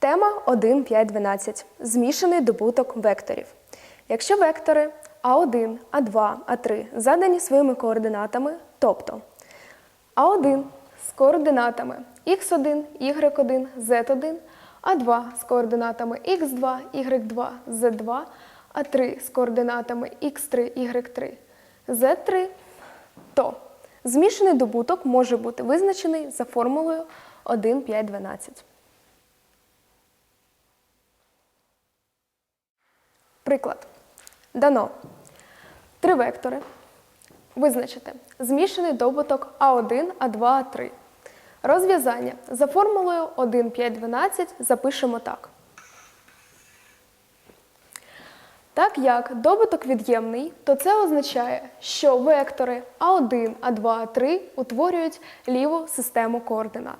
Тема 1, 5, 12. Змішаний добуток векторів. Якщо вектори А1, А2, А3 задані своїми координатами, тобто А1 з координатами х1, y1, z1, А2 з координатами х2, y2, z2, А3 з координатами х3, y3, z3, то змішаний добуток може бути визначений за формулою 1, 5, 12. Приклад. Дано три вектори. Визначити змішаний добуток А1, А2, А3. Розв'язання за формулою 1, 5, 12 запишемо так. Так як добуток від'ємний, то це означає, що вектори А1, А2, А3 утворюють ліву систему координат.